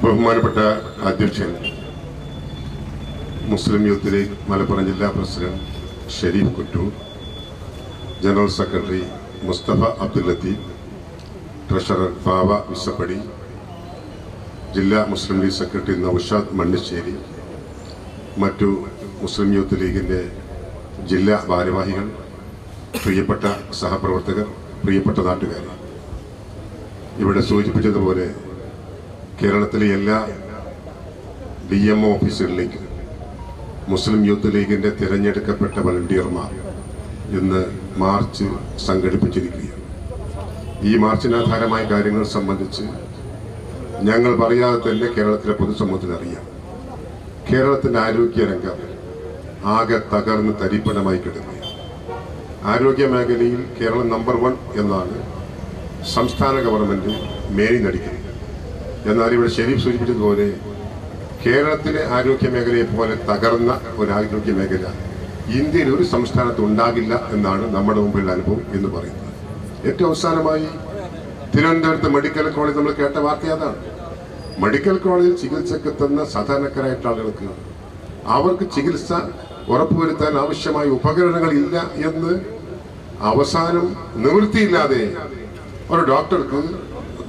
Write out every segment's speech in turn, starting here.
ബഹുമാനപ്പെട്ട അധ്യക്ഷൻ മുസ്ലിം youth league Malappuram ജില്ലാ president Sharif Kuttur general secretary Mustafa Abdul Latheef treasurer ഫാവ വിസപ്പടി ജില്ലാ Muslim league secretary Noushad Manniserry മറ്റു മുസ്ലിം യൂത്ത് ലീഗിന്റെ ജില്ലാ ഭാരവാഹികൾ പ്രിയപ്പെട്ട സഹപ്രവർത്തകർ പ്രിയപ്പെട്ട നാട്ടുകാർ ഇവിടെ സൂചിപ്പിച്ചതുപോലെ കേരളത്തിലെ എല്ലാ ഡി എം ഓഫീസുകളിലേക്കും മുസ്ലിം യൂത്ത് ലീഗിന്റെ തിരഞ്ഞെടുക്കപ്പെട്ട വളണ്ടിയർമാർ ഇന്ന് മാർച്ച് സംഘടിപ്പിച്ചിരിക്കുകയാണ്. ഈ മാർച്ചിനാധാരമായ കാര്യങ്ങൾ സംബന്ധിച്ച് ഞങ്ങൾ പറയാതെ തന്നെ കേരളത്തിലെ പൊതുസമൂഹത്തിന് അറിയാം. കേരളത്തിന്റെ ആരോഗ്യരംഗം ആകെ തകർന്ന് തരിപ്പണമായി കിടക്കുകയാണ്. ആരോഗ്യ മേഖലയിൽ കേരളം നമ്പർ വൺ എന്നാണ് സംസ്ഥാന ഗവൺമെന്റ് മേനി നടിക്കുന്നത് എന്നാൽ ഇവിടെ ഷെരീഫ് സൂചിപ്പിച്ചതുപോലെ കേരളത്തിലെ ആരോഗ്യ മേഖലയെ പോലെ തകർന്ന ഒരു ആരോഗ്യ മേഖല ഇന്ത്യയിൽ ഒരു സംസ്ഥാനത്ത് ഉണ്ടാകില്ല എന്നാണ് നമ്മുടെ മുമ്പിലുള്ള അനുഭവം എന്ന് പറയുന്നത്. ഏറ്റവും അവസാനമായി തിരുവനന്തപുരത്ത് മെഡിക്കൽ കോളേജ് നമ്മൾ കേട്ട വാർത്ത അതാണ്. മെഡിക്കൽ കോളേജിൽ ചികിത്സക്കെത്തുന്ന സാധാരണക്കാരായിട്ടുള്ള ആളുകൾക്ക് അവർക്ക് ചികിത്സ ഉറപ്പുവരുത്താൻ ആവശ്യമായ ഉപകരണങ്ങൾ ഇല്ല എന്ന് അവസാനം നിവൃത്തിയില്ലാതെ ഒരു ഡോക്ടർക്ക്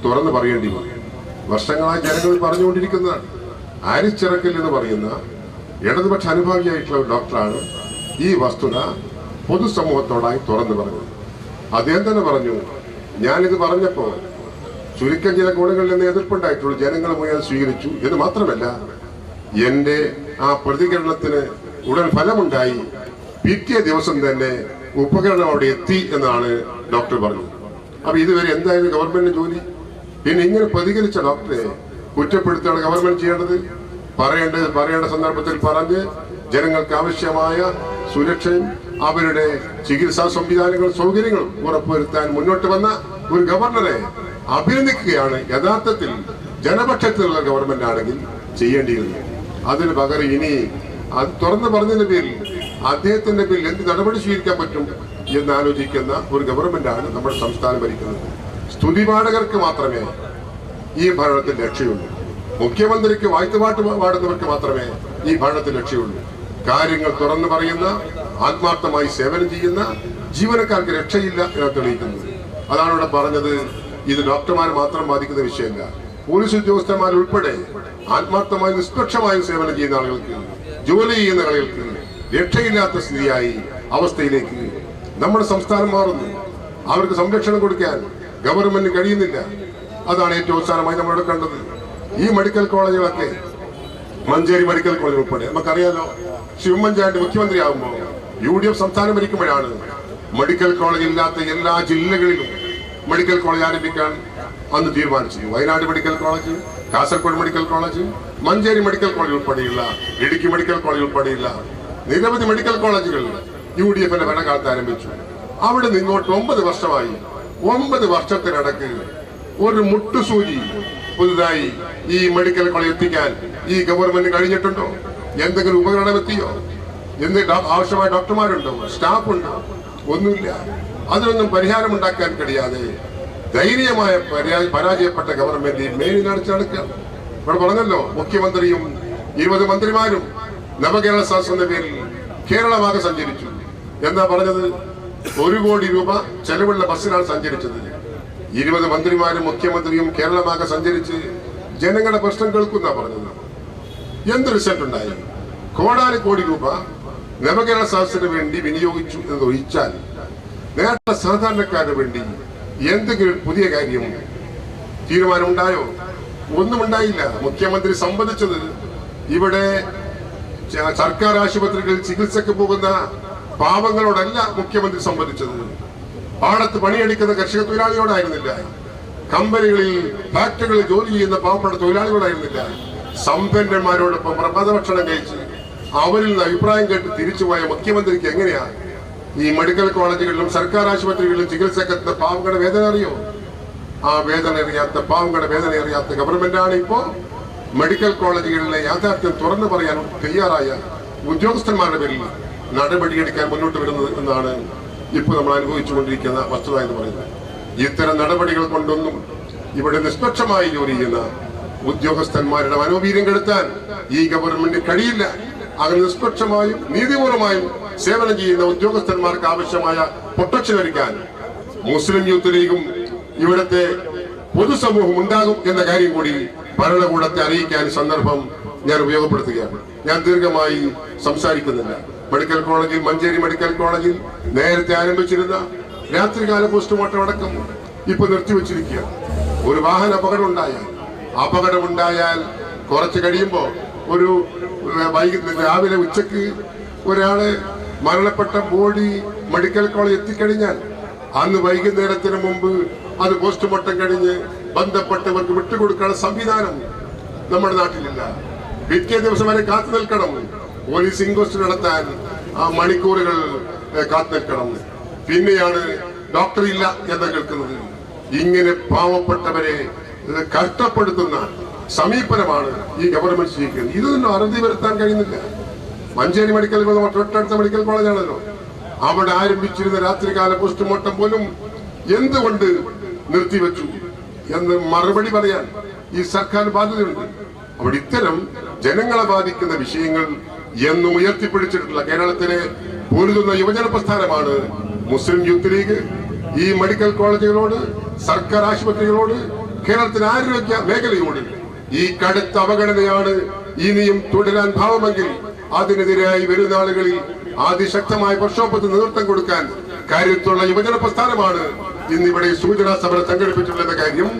തുറന്നു പറയേണ്ടി വന്നു. വർഷങ്ങളായി ജനങ്ങൾ പറഞ്ഞുകൊണ്ടിരിക്കുന്നതാണ്. ആരിസ് ചിറക്കൽ എന്ന് പറയുന്ന ഇടതുപക്ഷ അനുഭാവിയായിട്ടുള്ള ഒരു ഡോക്ടറാണ് ഈ വസ്തുത പൊതുസമൂഹത്തോടായി തുറന്നു പറഞ്ഞത്. അദ്ദേഹം തന്നെ പറഞ്ഞു ഞാനിത് പറഞ്ഞപ്പോൾ ചുരുക്കം ചില കോണുകളിൽ നിന്ന് എതിർപ്പുണ്ടായിട്ടുള്ളൂ ജനങ്ങൾ അത് സ്വീകരിച്ചു എന്ന് മാത്രമല്ല എന്റെ ആ പ്രതികരണത്തിന് ഉടൻ ഫലമുണ്ടായി. പിറ്റേ ദിവസം തന്നെ ഉപകരണം അവിടെ എത്തി എന്നാണ് ഡോക്ടർ പറഞ്ഞത്. അപ്പൊ ഇതുവരെ എന്തായാലും ഗവൺമെന്റിന് ജോലി പിന്നെ ഇങ്ങനെ പ്രതികരിച്ച ഡോക്ടറെ കുറ്റപ്പെടുത്തുകയാണ് ഗവൺമെന്റ് ചെയ്യേണ്ടത്. പറയേണ്ടത് പറയേണ്ട സന്ദർഭത്തിൽ പറഞ്ഞ് ജനങ്ങൾക്ക് ആവശ്യമായ സുരക്ഷയും അവരുടെ ചികിത്സാ സംവിധാനങ്ങളും സൗകര്യങ്ങളും ഉറപ്പുവരുത്താൻ മുന്നോട്ട് വന്ന ഒരു ഗവർണറെ അഭിനന്ദിക്കുകയാണ്. യഥാർത്ഥത്തിൽ ജനപക്ഷത്തിലുള്ള ഗവൺമെന്റ് ആണെങ്കിൽ ചെയ്യേണ്ടിയിരുന്നത് അതിന് പകരം ഇനി അത് തുറന്നു പറഞ്ഞതിന്റെ പേരിൽ അദ്ദേഹത്തിന്റെ പേരിൽ എന്ത് നടപടി സ്വീകരിക്കാൻ പറ്റും എന്ന് ആലോചിക്കുന്ന ഒരു ഗവൺമെന്റാണ് നമ്മുടെ സംസ്ഥാനം ഭരിക്കുന്നത്. സ്തുതിപാഠകർക്ക് മാത്രമേ ഈ ഭരണത്തിൽ രക്ഷയുള്ളൂ മുഖ്യമന്ത്രിക്ക് വായ്പാട്ട് പാടുന്നവർക്ക് മാത്രമേ ഈ ഭരണത്തിൽ രക്ഷയുള്ളൂ കാര്യങ്ങൾ തുറന്നു പറയുന്ന ആത്മാർത്ഥമായി സേവനം ചെയ്യുന്ന ജീവനക്കാർക്ക് രക്ഷയില്ല എന്ന് തെളിയിക്കുന്നത് അതാണ് ഇവിടെ പറഞ്ഞത്. ഇത് ഡോക്ടർമാർ മാത്രം ബാധിക്കുന്ന വിഷയമല്ല. പോലീസ് ഉദ്യോഗസ്ഥന്മാർ ഉൾപ്പെടെ ആത്മാർത്ഥമായി നിഷ്പക്ഷമായി സേവനം ചെയ്യുന്ന ആളുകൾക്ക് ജോലി ചെയ്യുന്ന ആളുകൾക്ക് രക്ഷയില്ലാത്ത സ്ഥിതിയായി അവസ്ഥയിലേക്ക് നമ്മുടെ സംസ്ഥാനം മാറുന്നു. അവർക്ക് സംരക്ഷണം കൊടുക്കാൻ ഗവൺമെന്റിന് കഴിയുന്നില്ല. അതാണ് ഏറ്റവും അവസാനമായി നമ്മളിവിടെ കണ്ടത്. ഈ മെഡിക്കൽ കോളേജുകളൊക്കെ മഞ്ചേരി മെഡിക്കൽ കോളേജ് ഉൾപ്പെടെ. നമുക്കറിയാലോ ശിവമഞ്ചാണ്ട് മുഖ്യമന്ത്രിയാകുമ്പോൾ യു ഡി എഫ് സംസ്ഥാനം ഭരിക്കുമ്പോഴാണ് മെഡിക്കൽ കോളേജ് ഇല്ലാത്ത എല്ലാ ജില്ലകളിലും മെഡിക്കൽ കോളേജ് ആരംഭിക്കാൻ അന്ന് തീരുമാനിച്ചു Wayanad medical college Kasaragod medical college Manjeri medical college ഉൾപ്പെടെയുള്ള ഇടുക്കി മെഡിക്കൽ കോളേജ് ഉൾപ്പെടെയുള്ള നിരവധി മെഡിക്കൽ കോളേജുകൾ യു ഡി എഫിന്റെ ഭരണകാലത്ത് ആരംഭിച്ചു. അവിടെ നിന്നോട്ട് ഒമ്പത് വർഷമായി ഒമ്പത് വർഷത്തിനടക്ക് ഒരു മുട്ടുസൂചി പുതുതായി ഈ മെഡിക്കൽ കോളേജ് എത്തിക്കാൻ ഈ ഗവൺമെന്റ് കഴിഞ്ഞിട്ടുണ്ടോ? എന്തെങ്കിലും ഉപകരണം എത്തിയോ? എന്ത് ആവശ്യമായ ഡോക്ടർമാരുണ്ടോ? സ്റ്റാഫ് ഉണ്ടോ ഒന്നുമില്ല. അതിനൊന്നും പരിഹാരം ഉണ്ടാക്കാൻ കഴിയാതെ ധൈര്യമായ പരാജയപ്പെട്ട ഗവൺമെന്റ് മേലിൽ നടച്ചു നടക്കുക. ഇവിടെ പറഞ്ഞല്ലോ മുഖ്യമന്ത്രിയും ഇരുപത് മന്ത്രിമാരും നവകേരള സദസ് പേരിൽ കേരളമാകെ സഞ്ചരിച്ചു. എന്താ പറഞ്ഞത്? ഒരു കോടി രൂപ ചെലവുള്ള ബസ്സിലാണ് സഞ്ചരിച്ചത്. ഇരുപത് മന്ത്രിമാരും മുഖ്യമന്ത്രിയും കേരളമാകെ സഞ്ചരിച്ച് ജനങ്ങളുടെ പ്രശ്നം കേൾക്കുന്ന പറഞ്ഞത്. എന്ത് റിസൾട്ട് ഉണ്ടായി? കോടാന് കോടി രൂപ നവകേരള സദസ്സിന് വേണ്ടി വിനിയോഗിച്ചു എന്ന് ഒഴിച്ചാൽ നേരത്തെ സാധാരണക്കാരന് വേണ്ടി എന്തെങ്കിലും പുതിയ കാര്യം തീരുമാനമുണ്ടായോ? ഒന്നും ഉണ്ടായില്ല മുഖ്യമന്ത്രി സംബന്ധിച്ചത് ഇവിടെ സർക്കാർ ആശുപത്രികളിൽ ചികിത്സക്ക് പോകുന്ന പാവങ്ങളോടല്ല മുഖ്യമന്ത്രി സംബന്ധിച്ചത്. പാടത്ത് പണിയെടുക്കുന്ന കർഷക തൊഴിലാളിയോടായിരുന്നില്ല. കമ്പനികളിൽ ഫാക്ടറികളിൽ ജോലി ചെയ്യുന്ന പാവപ്പെട്ട തൊഴിലാളികളായിരുന്നില്ല സമ്പന്നന്മാരോടൊപ്പം പ്രഭാത ഭക്ഷണം കഴിച്ച് അവരിൽ നിന്ന് അഭിപ്രായം കേട്ട് തിരിച്ചുപോയ മുഖ്യമന്ത്രിക്ക് എങ്ങനെയാ? ഈ മെഡിക്കൽ കോളേജുകളിലും സർക്കാർ ആശുപത്രികളിലും ചികിത്സക്കെത്തുന്ന പാവങ്ങളുടെ വേദന അറിയോ? ആ വേദന അറിയാത്ത പാവങ്ങളുടെ വേദന അറിയാത്ത ഗവൺമെന്റാണ് ഇപ്പോ മെഡിക്കൽ കോളേജുകളിലെ യാഥാർത്ഥ്യം തുറന്നു പറയാൻ തയ്യാറായ ഉദ്യോഗസ്ഥന്മാരുടെ പേരിൽ നടപടിയെടുക്കാൻ മുന്നോട്ട് വരുന്നത് എന്നാണ് ഇപ്പോൾ നമ്മൾ അനുഭവിച്ചുകൊണ്ടിരിക്കുന്ന വസ്തുത എന്ന് പറയുന്നത്. ഇത്തരം നടപടികൾ കൊണ്ടൊന്നും ഇവിടെ നിഷ്പക്ഷമായി ജോലി ചെയ്യുന്ന ഉദ്യോഗസ്ഥന്മാരുടെ മനോവീര്യം കെടുത്താൻ ഈ ഗവൺമെന്റ് കഴിയില്ല. അങ്ങനെ നിഷ്പക്ഷമായും നീതിപൂർവമായും സേവനം ചെയ്യുന്ന ഉദ്യോഗസ്ഥന്മാർക്ക് ആവശ്യമായ പ്രൊട്ടക്ഷൻ ഒരുക്കാൻ മുസ്ലിം യൂത്ത് ലീഗും ഇവിടുത്തെ പൊതുസമൂഹം ഉണ്ടാകും എന്ന കാര്യം കൂടി ഭരണകൂടത്തെ അറിയിക്കാൻ സന്ദർഭം ഞാൻ ഉപയോഗപ്പെടുത്തുകയാണ്. ഞാൻ ദീർഘമായി സംസാരിക്കുന്നില്ല. മെഡിക്കൽ കോളേജിൽ മഞ്ചേരി മെഡിക്കൽ കോളേജിൽ നേരത്തെ ആരംഭിച്ചിരുന്ന രാത്രികാല പോസ്റ്റ്മോർട്ടം അടക്കം ഇപ്പൊ നിർത്തിവെച്ചിരിക്കുക ഒരു വാഹന അപകടം ഉണ്ടായാൽ അപകടമുണ്ടായാൽ കുറച്ച് കഴിയുമ്പോൾ ഒരു വൈകുന്നേരം രാവിലെ ഉച്ചയ്ക്ക് ഒരാളെ മരണപ്പെട്ട ബോഡി മെഡിക്കൽ കോളേജ് എത്തിക്കഴിഞ്ഞാൽ അന്ന് വൈകുന്നേരത്തിന് മുമ്പ് അത് പോസ്റ്റ്മോർട്ടം കഴിഞ്ഞ് ബന്ധപ്പെട്ടവർക്ക് വിട്ടുകൊടുക്കാനുള്ള സംവിധാനം നമ്മുടെ നാട്ടിലില്ല. പിറ്റേ ദിവസം വരെ കാത്തു നിൽക്കണം. പോലീസ് ഇൻക്വസ്റ്റ് നടത്താൻ ആ മണിക്കൂറുകൾ കാത്തിരിക്കണം പിന്നെയാണ് ഡോക്ടർ ഇല്ല എന്ന് കേൾക്കുന്നത്. ഇങ്ങനെ പാവപ്പെട്ടവരെ കഷ്ടപ്പെടുത്തുന്ന സമീപനമാണ് ഈ ഗവൺമെന്റ് സ്വീകരിക്കുന്നത്. ഇതൊന്നും അറുതി വരുത്താൻ കഴിയുന്നില്ല. മഞ്ചേരി മെഡിക്കൽ കോളേജ് തൊട്ടടുത്ത മെഡിക്കൽ കോളേജാണല്ലോ. അവിടെ ആരംഭിച്ചിരുന്ന രാത്രികാല പോസ്റ്റ്മോർട്ടം പോലും എന്തുകൊണ്ട് നിർത്തിവെച്ചു എന്ന് മറുപടി പറയാൻ ഈ സർക്കാർ ബാധ്യതയുണ്ട്. അവിടെ ഇത്തരം ജനങ്ങളെ ബാധിക്കുന്ന വിഷയങ്ങൾ എന്നും ഉയർത്തിപ്പിടിച്ചിട്ടുള്ള കേരളത്തിലെ പൊരുതുന്ന യുവജന പ്രസ്ഥാനമാണ് മുസ്ലിം യൂത്ത് ലീഗ്. ഈ മെഡിക്കൽ കോളേജുകളോട് സർക്കാർ ആശുപത്രികളോട് കേരളത്തിലെ ആരോഗ്യ മേഖലയോട് ഈ കടുത്ത അവഗണനയാണ് ഇനിയും തുടരാൻ ഭാവമെങ്കിൽ അതിനെതിരായി വരുന്ന ആളുകളിൽ അതിശക്തമായ പ്രക്ഷോഭത്തിന് നേതൃത്വം കൊടുക്കാൻ കാര്യത്തുള്ള യുവജന പ്രസ്ഥാനമാണ് ഇന്നിവിടെ സൂചനാ സമരം സംഘടിപ്പിച്ചിട്ടുള്ള കാര്യം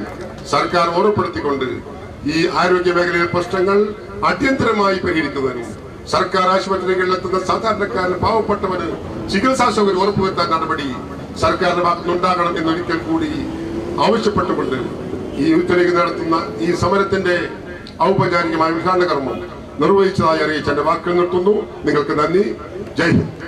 സർക്കാർ ഓർമ്മപ്പെടുത്തിക്കൊണ്ട് ഈ ആരോഗ്യ മേഖലയിലെ പ്രശ്നങ്ങൾ അടിയന്തരമായി പരിഹരിക്കുന്നതിനും സർക്കാർ ആശുപത്രികളിൽ എത്തുന്ന സാധാരണക്കാരന് പാവപ്പെട്ടവന് ചികിത്സാ സൗകര്യം ഉറപ്പുവരുത്താൻ നടപടി സർക്കാരിന്റെ ഭാഗത്തുനിന്നുണ്ടാകണം എന്നൊരിക്കൽ കൂടി ആവശ്യപ്പെട്ടുകൊണ്ട് ഈ യൂത്ത് നടത്തുന്ന ഈ സമരത്തിന്റെ ഔപചാരികമായ ഉദ്ഘാടന കർമ്മം നിർവഹിച്ചതായി അറിയിച്ച എന്റെ വാക്കുകൾ നിർത്തുന്നു. നിങ്ങൾക്ക് നന്ദി. ജയ് ഹിന്ദ്.